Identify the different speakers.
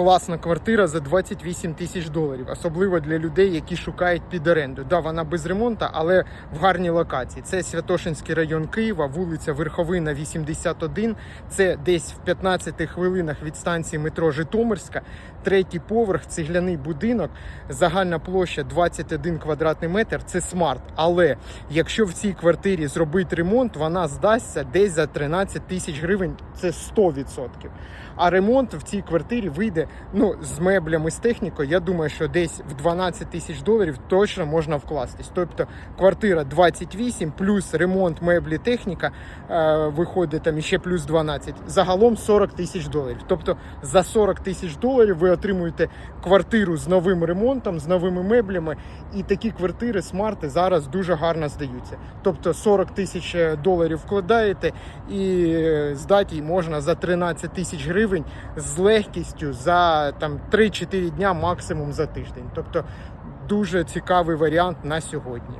Speaker 1: класна квартира за 28 тисяч доларів, особливо для людей, які шукають під оренду. Да, вона без ремонту, але в гарній локації. Це Святошинський район Києва, вулиця Верховина, 81. Це десь в 15 хвилинах від станції метро Житомирська. Третій поверх, цегляний будинок, загальна площа 21 квадратний метр. Це смарт. Але якщо в цій квартирі зробити ремонт, вона здасться десь за 13 тисяч гривень. Це 100%. А ремонт в цій квартирі вийде ну з меблями, з технікою. Я думаю, що десь в 12 тисяч доларів точно можна вкластись. Тобто квартира 28 плюс ремонт меблі, техніка е, виходить там іще плюс 12. Загалом 40 тисяч доларів. Тобто за 40 тисяч доларів ви отримуєте квартиру з новим ремонтом, з новими меблями. І такі квартири смарти зараз дуже гарно здаються. Тобто 40 тисяч доларів вкладаєте і е, здати можна за 13 тисяч гривень з легкістю за там 3-4 дня максимум за тиждень. Тобто дуже цікавий варіант на сьогодні.